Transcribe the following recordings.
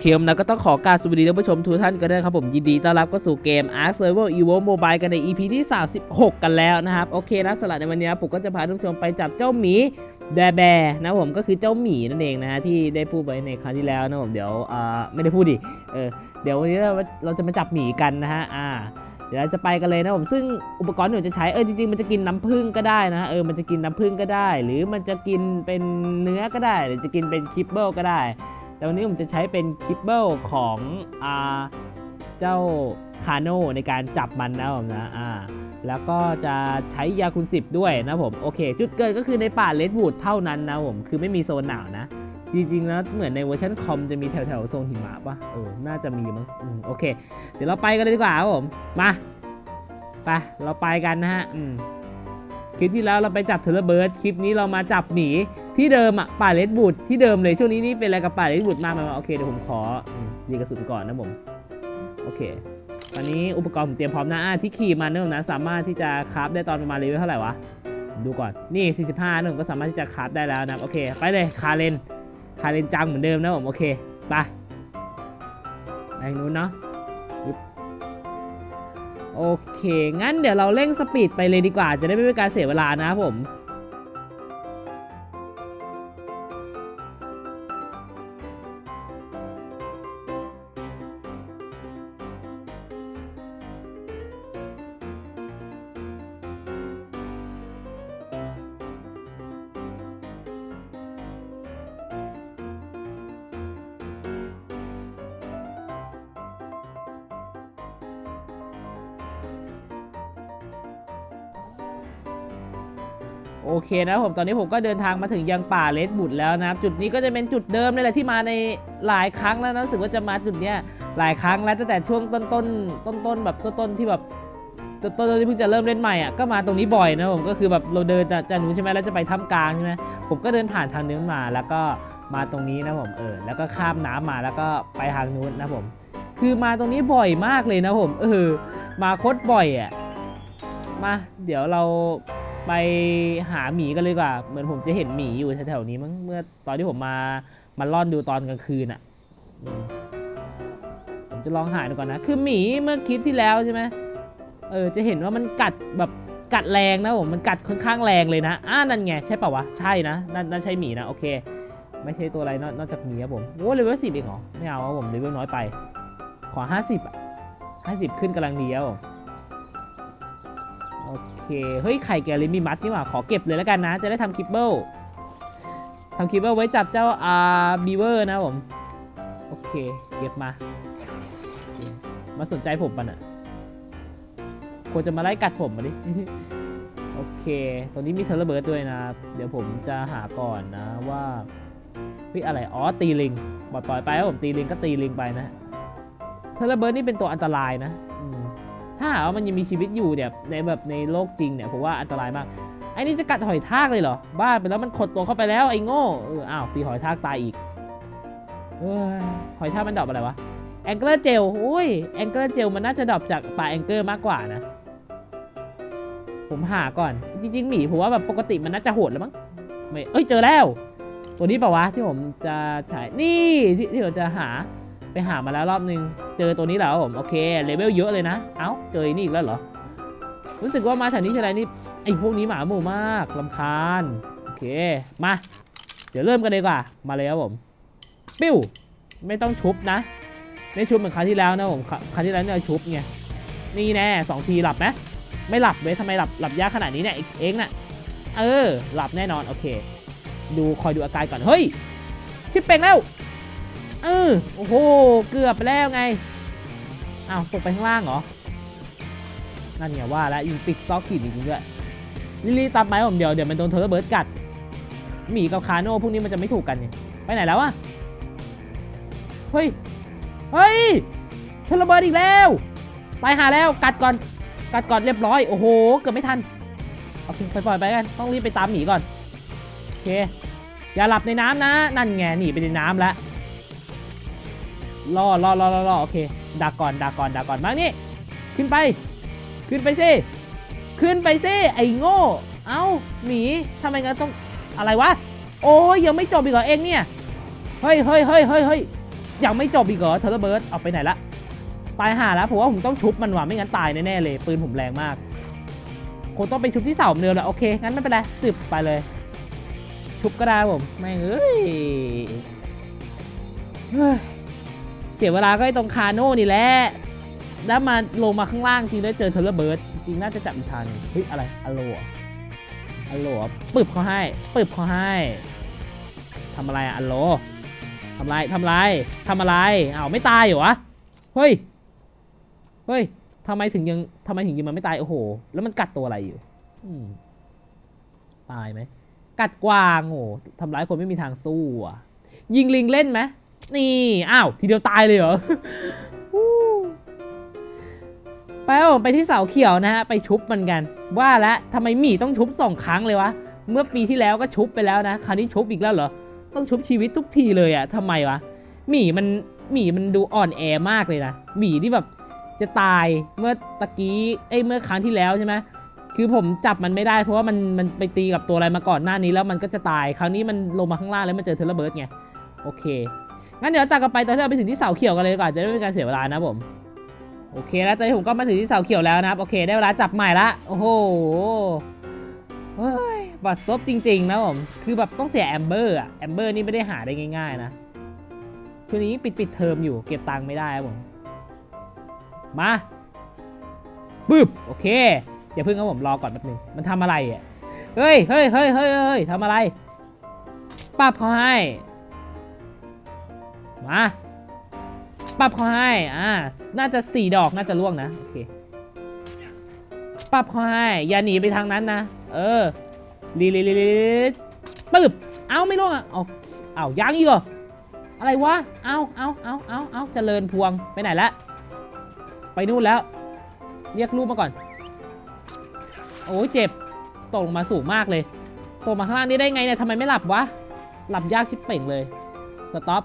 เคมนะก็ต้องขอกรารสวัสดีท่านผู้ชมทุกท่านกันด้วยครับผมยินดีต้อนรับเข้าสู่เกม Ark Server Evo Mobile กันใน EP ที่ 36 กันแล้วนะครับโอเคนะสำหรับในวันนี้ผมก็จะพาท่านผู้ชมไปจับเจ้าหมีแบแบนะผมก็คือเจ้าหมีนั่นเองนะฮะที่ได้พูดไว้ในครั้งที่แล้วนะผมเดี๋ยวอ่าไม่ได้พูดดิเออเดี๋ยววันนี้เราเราจะมาจับหมีกันนะฮะอ่าเดี๋ยวเราจะไปกันเลยนะผมซึ่งอุปกรณ์ที่ผมจะใช้เออจริงๆมันจะกินน้ำผึ้งก็ได้นะเออมันจะกินน้ำผึ้งก็ได้ หรือมันจะกินเป็นเนื้อก็ได้ หรือจะกินเป็นคิปเบิลก็ได้ แต่วันนี้ผมจะใช้เป็นคิปเบิลของอ่าเจ้าคาโนในการจับมันนะผมนะอ่าแล้วก็จะใช้ยาคุณสิบด้วยนะผมโอเค จุดเกิดก็คือในป่าเลดวูดเท่านั้นนะผมคือไม่มีโซนหนาวนะ จริงๆแล้วเหมือนในเวอร์ชันคอมจะมีแถวๆโซนหิมะปะเออน่าจะมีมั้งอืมโอเค เดี๋ยวเราไปกันเลยดีกว่าครับผมมาไปเราไปกันนะฮะอืม คลิปที่แล้วเราไปจับเทเลเบิร์ดคลิปนี้เรามาจับหมีที่เดิมอะป่าเลดบูดที่เดิมเลยช่วงนี้นี่เป็นอะไรกับป่าเลดบูดมากไหมโอเคเดี๋ยวผมขออืมรีกระสุนก่อนนะผมโอเค ตอนนี้อุปกรณ์ผมเตรียมพร้อมนะที่ขี่มันนะผมนะสามารถที่จะคราฟได้ตอนประมาณเลเวลเท่าไหร่วะดูก่อนนี่ 45นะผมก็สามารถที่จะคราฟได้แล้วนะโอเค ไปเลยคาเลนคาเลนจังเหมือนเดิมนะผมโอเคไปไปทางนู้นเนาะ โอเค งั้นเดี๋ยวเราเร่งสปีดไปเลยดีกว่า จะได้ไม่เป็นการเสียเวลานะครับผม โอเคนะครับผมตอนนี้ผมก็เดินทางมาถึงยังป่าเลดบุดแล้วนะครับ จุดนี้ก็จะเป็นจุดเดิมเลยแหละที่มาในหลายครั้งแล้วนะรู้สึกว่าจะมาจุดเนี้ยหลายครั้งแล้วตั้งแต่ช่วงต้นต้นต้นต้นแบบต้นต้นที่แบบต้นต้นที่เพิ่งจะเริ่มเล่นใหม่อะก็มาตรงนี้บ่อยนะผมก็คือแบบเราเดินจากจากนู้นใช่ไหมแล้วจะไปถ้ำกลางใช่ไหมผมก็เดินผ่านทางนู้นมา แล้วก็มาตรงนี้นะผมเออแล้วก็ข้ามน้ำมาแล้วก็ไปทางนู้นนะผม คือมาตรงนี้บ่อยมากเลยนะผมเออมาโคตรบ่อยอะมาเดี๋ยวเรา ไปหาหมีกันเลยดีกว่า เหมือนผมจะเห็นหมีอยู่แถวๆนี้มั้งเมื่อตอนที่ผมมามาล่อนดูตอนกลางคืนอะ่ะผมจะลองหาดูก่อนนะ คือหมีเมื่อคลิปที่แล้วใช่ไหมเออจะเห็นว่ามันกัดแบบกัดแรงนะผมมันกัดค่อนข้างแรงเลยนะอ่านั่นไงใช่ป่าวะใช่นะนั่นนั่นใช่หมีนะโอเค ไม่ใช่ตัวอะไรนอกนอกจากหมีครับผมโอ้เลเวลสิบเองเหรอไม่เอาครับผมเลเวลน้อยไป ขอห้าสิบอะห้าสิบขึ้นกำลังดีครับผมโอ เค เฮ้ย ไข่แกลิมีมัดนี่หว่า ขอเก็บเลยแล้วกันนะ จะได้ทำคิปเบิลทำคิปเบิลไว้จับเจ้าอาร์บีเวอร์นะผม โอเค เก็บมา มาสนใจผมปะน่ะควรจะมาไล่กัดผมมาดิ โอเค ตรงนี้มีเทเลเบิร์ดด้วยนะ เดี๋ยวผมจะหาก่อนนะว่าเฮ้ยอะไร อ๋อ ตีลิง ปล่อยปล่อยไปครับผมตีลิงก็ตีลิงไปนะเทเลเบิร์ดนี่เป็นตัวอันตรายนะ ถ้าหากว่ามันยังมีชีวิตอยู่เนี่ยในแบบในโลกจริงเนี่ยผมว่าอันตรายมากไอ้นี่จะกัดหอยทากเลยเหรอ บ้าไปแล้วมันขดตัวเข้าไปแล้วไอ้โง่เอออ้าวตีหอยทากตายอีกเออหอยทากมันดอปอะไรวะแองเกิลเจลอุ้ยแองเกิลเจลมันน่าจะดอปจากปลาแองเกิลมากกว่านะ ผมหาก่อน จริงๆหมีผมว่าแบบปกติมันน่าจะโหดแล้วมั้งไม่เอ้ยเจอแล้ว ตัวนี้เปล่าวะที่ผมจะฉายนี่ที่ที่ผมจะหา ไปหามาแล้วรอบนึง เจอตัวนี้แล้วผม โอเค เลเวลเยอะเลยนะ เอ้า เจออ้นี่อีกแล้วเหรอ รู้สึกว่ามาแถวนี้ทีไรนี่ ไอ้พวกนี้หมาหมู่มากลำคาญ โอเค มา เดี๋ยวเริ่มกันเลยดีกว่า มาเลยครับผม ปิ้ว ไม่ต้องชุบนะ ไม่ชุบเหมือนครั้งที่แล้วนะผม ครั้งที่แล้วเนี่ยชุบไง นี่แน่สองทีหลับไหมไม่หลับเลยทำไมหลับ หลับยากขนาดนี้เนี่ย เองน่ะ เออ หลับแน่นอน โอเค ดูคอยดูอาการก่อน เฮ้ยชิปเป่งแล้ว เออโอ้โห เกือบไปแล้วไงอ้าวตกไปข้างล่างเหรอ นั่นไงว่าแล้วยิงปิดซอกขีดจริงด้วยลิลี่ตามไปผมเดี๋ยวเดี๋ยวมันโดนเทอร์เบิร์ดกัดหมีกับคาโน่พวกนี้มันจะไม่ถูกกันเนี่ยไปไหนแล้ววะเฮ้ย เฮ้ยเทอร์เบิร์ดอีกแล้วไปหาแล้วกัดก่อน กัดก่อนเรียบร้อย โอ้โห เกือบไม่ทันโอเคปล่อยๆไปกัน ต้องรีบไปตามหมีก่อน โอเค อย่าหลับในน้ำนะ นั่นไงหนีไปในน้ำแล้ว ล่อล่อล่อล่อลอโอเคดักก่อนดักก่อนดักก่อนมานี่ขึ้นไป ขึ้นไปสิขึ้นไปสิไอ้โง่เอ้าหมีทำไมงั้นต้องอะไรวะโอ้ยยังไม่จบอีกเหรอเองเนี่ยเฮ้ยเฮ้ยเฮ้ยเฮ้ยเฮ้ยยังไม่จบอีกเหรอเทเลเบิร์ดออกไปไหนละตายห่าแล้วผมว่าผมต้องชุบมันว่ะไม่งั้นตายแน่ๆเลย ปืนผมแรงมากคงต้องไปชุบที่เสาเหมือนเดิมแหละโอเคงั้นไม่เป็นไรสืบไปเลย ชุบก็ได้ผมไม่งเอ้ย เสียเวลาก็ไอ้ตรงคาโน่นี่แหละ แล้วมาลงมาข้างล่างจริงได้เจอเทเลเบิร์ดจริงน่าจะจับอีกทางหนึ่งเฮ้ยอะไรอโลอโลปึบเขาให้ปึบเขาให้ทำอะไรอะอโลทำไรทำไรทำอะไรอ้าวไม่ตายเหรอวะเฮ้ยเฮ้ยทำไมถึงยังทำไมถึงยังมันไม่ตายโอ้โห แล้วมันกัดตัวอะไรอยู่ตายไหมกัดกวางโอ้โหทำร้ายคนไม่มีทางสู้อะ ยิงลิงเล่นไหม นี่ อ้าว ทีเดียวตายเลยเหรอไปไปที่เสาเขียวนะฮะ ไปชุบมันกัน ว่าแล้วทำไมหมีต้องชุบสองครั้งเลยวะ เมื่อปีที่แล้วก็ชุบไปแล้วนะ คราวนี้ชุบอีกแล้วเหรอ ต้องชุบชีวิตทุกทีเลยอะทำไมวะ หมีมัน หมีมันดูอ่อนแอมากเลยนะ หมีที่แบบจะตายเมื่อตะกี้ เอ้ย เมื่อครั้งที่แล้วใช่ไหมคือผมจับมันไม่ได้เพราะว่ามันมันไปตีกับตัวอะไรมาก่อนหน้านี้แล้วมันก็จะตาย คราวนี้มันลงมาข้างล่างแล้วมันเจอเทเลเบิร์ดไง โอเค งั้นเดี๋ยวตัดกันไปตอนที่เราไปถึงที่เสาเขียวกันเลยดีกว่อนจะได้ไม่เป็นการเสียเวลานะผมโอเคแล้วตอนนี้ผมก็มาถึงที่เสาเขียวแล้วนะครับโอเคได้เวลาจับใหม่ละโอ้โหเฮ้ยบัตรซบจริงๆนะผมคือแบบต้องเสียแอมเบอร์อะแอมเบอร์นี่ไม่ได้หาได้ง่าย ๆ นะคืนนี้ปิดปิดเทอมอยู่เก็บตังค์ไม่ได้ครับผมมาบึ้บโอเคอย่าเพิ่งครับผมรอก่อนแป๊บนึงมันทำอะไรอะเฮ้ยเฮ้ยเฮ้ยเฮ้ยเฮ้ยทำอะไรปั๊บเขาให้ มาปั๊บเขาให้อ่าน่าจะสี่ดอกน่าจะล่วงนะโอเคปั๊บเขาให้อย่าหนีไปทางนั้นนะ เออลีลีลีลีปึ๊บเอาไม่ล่วงอะเอาเอายังอีกเหรออะไรวะ เอาเอาเอาเอาเอาเจริญพวงไปไหนละไปนู่นแล้ว เรียกลูกมาก่อน โอ้ยเจ็บตกลงมาสูงมากเลยตกมาข้างล่างนี่ได้ไงเนี่ยทำไมไม่หลับวะ หลับยากชิบเป่งเลย สต็อป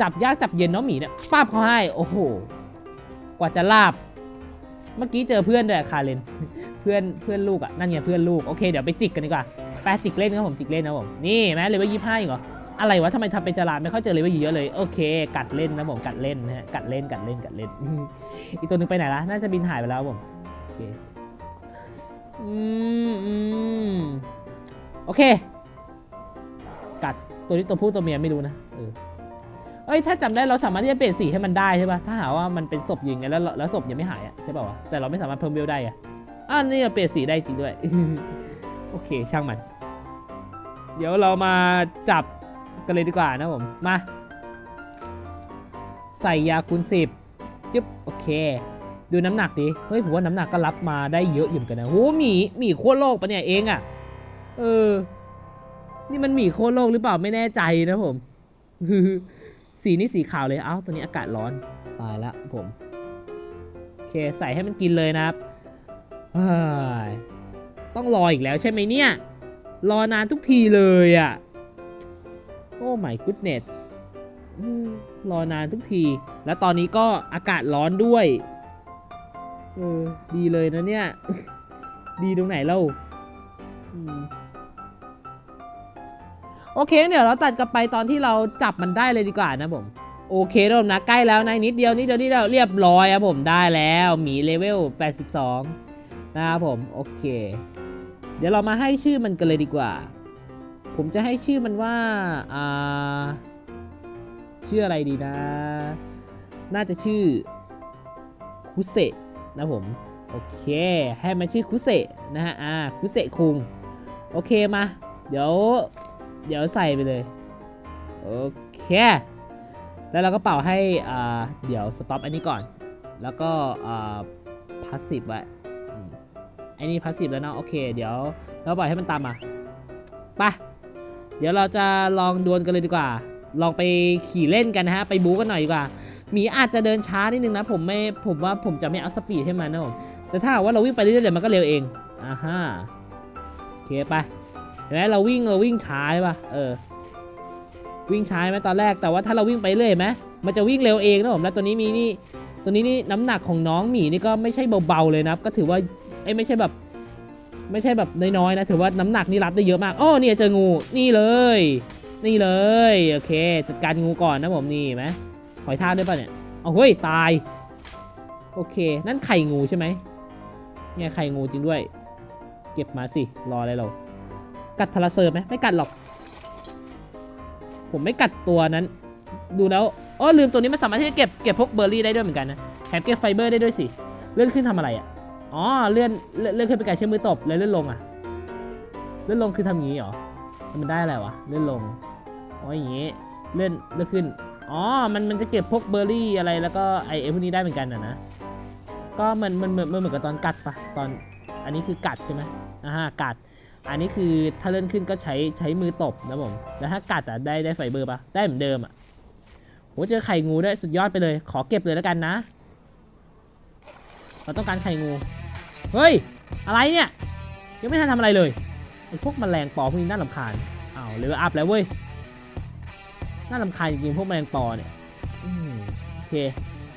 จับยากจับเย็นเนาะหมีเนี่ยป้าบเขาให้ โอ้โห กว่าจะลาบ เมื่อกี้เจอเพื่อนด้วยคาเรนเพื่อนเพื่อนลูกอะนั่นไงเพื่อนลูกโอเคเดี๋ยวไปจิกกันดีกว่าไปจิกเล่นนะผมจิกเล่นนะผมนี่แม้เลเวลยี่ห้าอีกเหรออะไรวะทำไมทำเป็นจราไม่ค่อยเจอเลเวลเยอะเลยโอเค กัดเล่นนะผมกัดเล่นนะฮะกัดเล่นกัดเล่นกัดเล่น อีกตัวนึงไปไหนละน่าจะบินหายไปแล้วผมโอเคอืมอืมโอเค กัดตัวนี้ตัวผู้ตัวเมียไม่รู้นะเออ เอ้ยถ้าจำได้เราสามารถที่จะเปลี่ยนสีให้มันได้ใช่ป่ะถ้าหาว่ามันเป็นศพยิงไงแล้วแล้วศพยังไม่หายอะใช่ป่าวะแต่เราไม่สามารถเพิ่มเวลได้อะอ่านี่เราเปลี่ยนสีได้จริงด้วยโอเคช่างมัน เดี๋ยวเรามาจับกันเลยดีกว่านะผมมา ใส่ยาคูณสิบจึ๊บโอเค ดูน้ำหนักดิเฮ้ยผมว่าน้ำหนักก็รับมาได้เยอะอยู่เหมือนกันนะโหหมีหมีโค่นโลกปะเนี่ยเองอะ่ะเออ นี่มันหมีโค่นโลกหรือเปล่าไม่แน่ใจนะผม สีนี่สีขาวเลยเอ้าตัวนี้อากาศร้อนตายละผมโอเคใส่ให้มันกินเลยนะครับต้องรออีกแล้วใช่ไหมเนี่ย รอนานทุกทีเลยอะ่ะโอ้ my goodness อืมรอนานทุกที แล้วตอนนี้ก็อากาศร้อนด้วยเออดีเลยนะเนี่ย ดีตรงไหนเล่า โอเคเดี๋ยวเราตัดกลับไปตอนที่เราจับมันได้เลยดีกว่านะผมโอเคเริ่มนะใกล้แล้วนะนิดเดียวนิดเดียวนิดเดียวเรียบร้อยครับผมได้แล้วหมีเลเวล 82 นะครับผมโอเค เดี๋ยวเรามาให้ชื่อมันกันเลยดีกว่า ผมจะให้ชื่อมันว่าอ่าชื่ออะไรดีนะ น่าจะชื่อคุเซะนะผมโอเค ให้มันชื่อคุเซะนะฮะอ่าคุเซะคุงโอเคมา เดี๋ยว เดี๋ยวใส่ไปเลย โอเค แล้วเราก็เป่าให้อ่าเดี๋ยวสต็อปอันนี้ก่อน แล้วก็อ่าพาสซีฟไว้อืมไอ้นี่พาสซีฟแล้วเนาะ โอเค เดี๋ยวเราปล่อยให้มันตามมาไปเดี๋ยวเราจะลองดวลกันเลยดีกว่า ลองไปขี่เล่นกันนะฮะ ไปบู๊กันหน่อยดีกว่าหมีอาจจะเดินช้านิดนึงนะ ผมไม่ผมว่าผมจะไม่เอาสปีดให้มันนะผมแต่ถ้าว่าเราวิ่งไปเรื่อยๆมันก็เร็วเองอ่าฮะโอเคไป เห็นไหมเราวิ่งเราวิ่งช้าใช่ปะเออวิ่งช้าไหมตอนแรกแต่ว่าถ้าเราวิ่งไปเรื่อยไหมมันจะวิ่งเร็วเองนะผมแล้วตัวนี้มีนี่ตัวนี้นี่น้ำหนักของน้องหมีนี่ก็ไม่ใช่เบาๆเลยนะก็ถือว่าไอ้ไม่ใช่แบบ ไม่ใช่แบบน้อยๆนะถือว่าน้ำหนักนี่รับได้เยอะมากอ้อเนี่ยเจองูนี่เลย นี่เลยโอเคจัดการงูก่อนนะผมนี่ไหมหอยทากด้วยป่ะเนี่ยเอาเฮ้ยตายโอเค นั่นไข่งูใช่ไหมเนี่ยไข่งูจริงด้วย เก็บมาสิรออะไรเรา กัดพาราเซอร์ไหมไม่กัดหรอก ผมไม่กัดตัวนั้น ดูแล้วอ๋อลืมตัวนี้มันสามารถที่จะเก็บเก็บพวกเบอร์รี่ได้ด้วยเหมือนกันนะแถมเก็บไฟเบอร์ได้ด้วยสิ เลื่อนขึ้นทำอะไรอะ อ๋อ เลื่อนเลื่อนขึ้นเป็นการใช้มือตบแล้วเลื่อนลงอะ เลื่อนลงคือทำอย่างนี้เหรอ มันได้อะไรวะ เลื่อนลง อ๋ออย่างงี้ เลื่อนเลื่อนขึ้น อ๋อ มันมันจะเก็บพวกเบอร์รี่อะไรแล้วก็ไอเอพวกนี้ได้เหมือนกันนะนะ ก็มันมันเหมือนมันเหมือนกับตอนกัดปะตอน อันนี้คือกัดใช่ไหมอ่ากัด อันนี้คือถ้าเลื่อนขึ้นก็ใช้ใช้มือตบนะผม แล้วถ้ากัดอะได้ได้ไฟเบอร์ปะได้เหมือนเดิมอะโหเจอไข่งูด้วยสุดยอดไปเลย ขอเก็บเลยแล้วกันนะ เราต้องการไข่งู เฮ้ย อะไรเนี่ย ยังไม่ทันทำอะไรเลยพวกแมลงปอพวกนี้น่ารำคาญอ้าวเลเวลอัพแล้วเว้ย น่ารำคาญจริงๆพวกแมลงปอเนี่ยอโอเค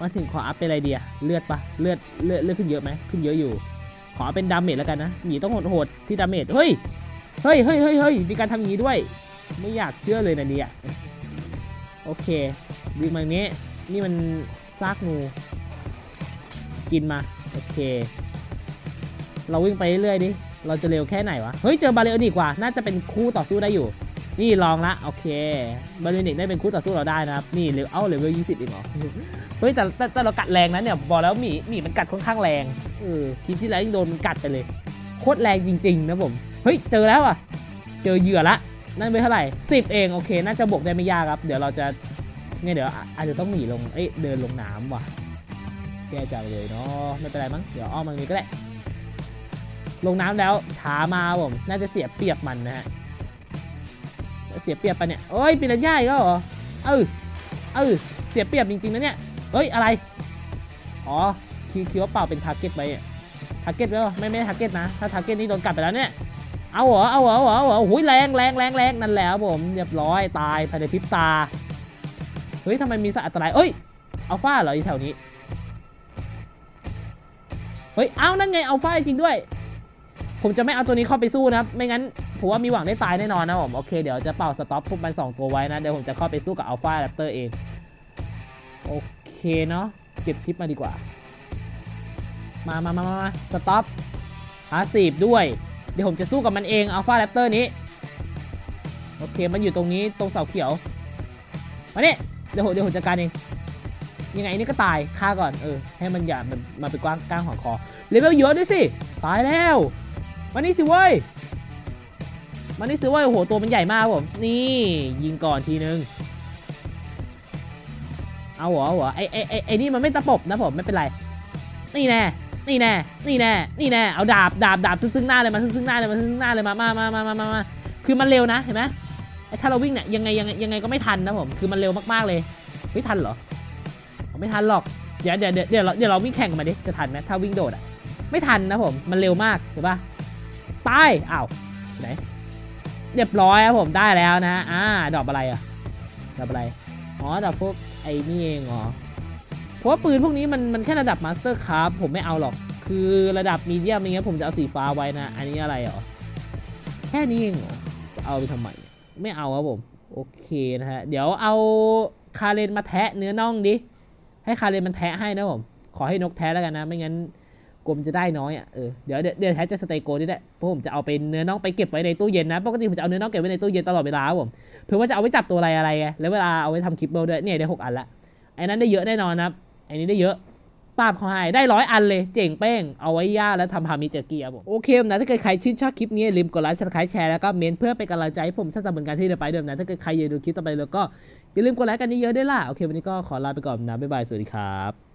มาถึงขออัพเป็นอะไรเดียเลือดปะเลือดเลือดเลือดขึ้นเยอะไหมขึ้นเยอะอยู่ ขอเป็นดาเมจแล้วกันนะหมีต้องโหดๆที่ดาเมจเฮ้ยเฮ้ยเฮ้ยเฮ้ยเฮ้ยมีการทำอย่างนี้ด้วย ไม่อยากเชื่อเลยนะเนี่ยโอเควิ่งมาอย่างนี้นี่มันซากงูกินมาโอเค เราวิ่งไปเรื่อยๆดิเราจะเร็วแค่ไหนวะเฮ้ยเจอบาเลโอนิกว่า น่าจะเป็นคู่ต่อสู้ได้อยู่ นี่ลองละโอเคบาเลโอนิกได้เป็นคู่ต่อสู้เราได้นะครับ นี่เลเวลเอ้าเลเวลยี่สิบเองเหรอ เฮ้ยแต่แต่เรากัดแรงนะเนี่ยบอกแล้วหมีหมีมันกัดค่อนข้างแรงเออคลิปที่แล้วยังโดนมันกัดไปเลย โคตรแรงจริง ๆ นะผม เฮ้ยเจอแล้วอะ เจอเหยื่อละ นั่นเป็นเท่าไหร่สิบเองโอเค น่าจะบวกได้ไม่ยากครับ เดี๋ยวเราจะเนี่ยเดี๋ยวอาจจะต้องหนีลงเอ้ยเดินลงน้ำว่ะแย่จังเลยเนาะไม่เป็นไรมั้งเดี๋ยวอ้อมมันนี้ก็ได้ลงน้ำแล้วช้ามาผมน่าจะเสียเปรียบมันนะฮะ เสียเปรียบปะเนี่ยเอ้ยปีนย่ายก็เหรอเออเออเสียเปรียบจริงๆนะเนี่ยเฮ้ยอะไรอ๋อคิดคิว่าเปล่าเป็นทาร์เก็ตไปทาร์เก็ตแล้วไม่ไม่ทาร์เก็ตนะ ถ้าทาร์เก็ตนี่โดนกัดไปแล้วเนี่ยเอาเหรอเอาเหรอเอาเหรอเอาเหรอหุยแรงแรงแรงแรงนั่นแหละครับผมเรียบร้อยตายภายในพริบตาเฮ้ยทำไมมีสัตว์อันตรายเอ้ยอัลฟาเหรออยู่แถวนี้เฮ้ยเอานั่นไงอัลฟาจริงด้วย ผมจะไม่เอาตัวนี้เข้าไปสู้นะครับไม่งั้น ผมว่ามีหวังได้ตายแน่นอนนะผม โอเค เดี๋ยวจะเป่าสต็อปพวกมันสองตัวไว้นะ เดี๋ยวผมจะเข้าไปสู้กับอัลฟาแรปเตอร์เอง โอเคเนาะเก็บชิปมาดีกว่า มามามามามาสต็อปพาสีฟด้วย เดี๋ยวผมจะสู้กับมันเองอัลฟาแรปเตอร์นี้ โอเค มันอยู่ตรงนี้ตรงเสาเขียว มาเนี่ยเดี๋ยวผมเดี๋ยวผมจัดการเองยังไงนี่ก็ตายฆ่าก่อนเออ ให้มันอย่ามันมาไปกว้างกลางหัวคอเลเวลเยอะด้วยสิ ตายแล้วมานี่สิเว้ย มานี่สิเว้ยโอ้โหตัวมันใหญ่มากครับผมนี่ยิงก่อนทีนึงเอาหรอเอาเหรอไอไอไอไอนี่มันไม่ตะปบนะผมไม่เป็นไร นี่แน่นี่แน่นี่แน่นี่แน่เอาดาบดาบดาบซึ่งซึ่งหน้าเลยมาซึ่งซึ่งหน้าเลยมาซึ่งซึ่งหน้าเลยมามามามามามาคือมันเร็วนะเห็นไหมไอถ้าเราวิ่งเนี่ยยังไงยังไงยังไงก็ไม่ทันนะผมคือมันเร็วมากๆเลยไม่ทันเหรอไม่ทันหรอกเดี๋ยวเดี๋ยวเดี๋ยวเดี๋ยวเราเดี๋ยวเราวิ่งแข่งกันมาดิจะทันไหมถ้าวิ่งโดดอะไม่ทันนะผมมันเร็วมากเห็นปะตายอ้าวไหน เรียบร้อยครับผมได้แล้วนะอ่าดอกอะไรอะดอกอะไรอ๋อดอกพวกไอ้นี่เองเหรอเพราะปืนพวกนี้มันมันแค่ระดับมาสเตอร์ค r าผมไม่เอาหรอกคือระดับมีเดียมอย่างเงี้ยผมจะเอาสีฟ้าไว้นะ อันนี้อะไรเหรอแค่นี้เองเหรอจะเอาไปทำไมไม่เอาครับผมโอเคนะฮะเดี๋ยวเอาคาเรนมาแทะเนื้อน่องดิให้คาเรนมันแทะให้นะผมขอให้นกแทะแล้วกันนะ ไม่งั้น กลมจะได้น้อยอะเออเดี๋ยวเดี๋ยวแทะจะสเตย์โกนี่แหละเพราะผมจะเอาเป็นเนื้อน่องไปเก็บไว้ในตู้เย็นนะปกติผมจะเอาเนื้อน่องเก็บไว้ในตู้เย็นตลอดเวลาผมเผื่อว่าจะเอาไว้จับตัวอะไรอะไรไงแล้วเวลาเอาไว้ทำคลิปเบลด้วยเนี่ยได้หกอันละไอ้นั้นได้เยอะแน่นอนนะครับไอ้นี้ได้เยอะปราบเขาให้ได้ร้อยอันเลย เจ๋งเป้ง เอาไว้ย่าแล้วทำพามิเจอร์กี้ครับผม โอเคนะถ้าเกิดใครชื่นชอบคลิปนี้ลืมกดไลค์ subscribe แชร์แล้วก็เมนเพื่อเป็นกำลังใจให้ผมสร้างสรรค์ผลงานที่เดินไปเดิมนะ ถ้าเกิดใครอยากดูคลิปต่อไปแล้วก็อย่าลืมกดไลค์กันเยอะๆด้วยล่ะ โอเค วันนี้ก็ขอลาไปก่อนนะ บ๊ายบาย สวัสดีครับ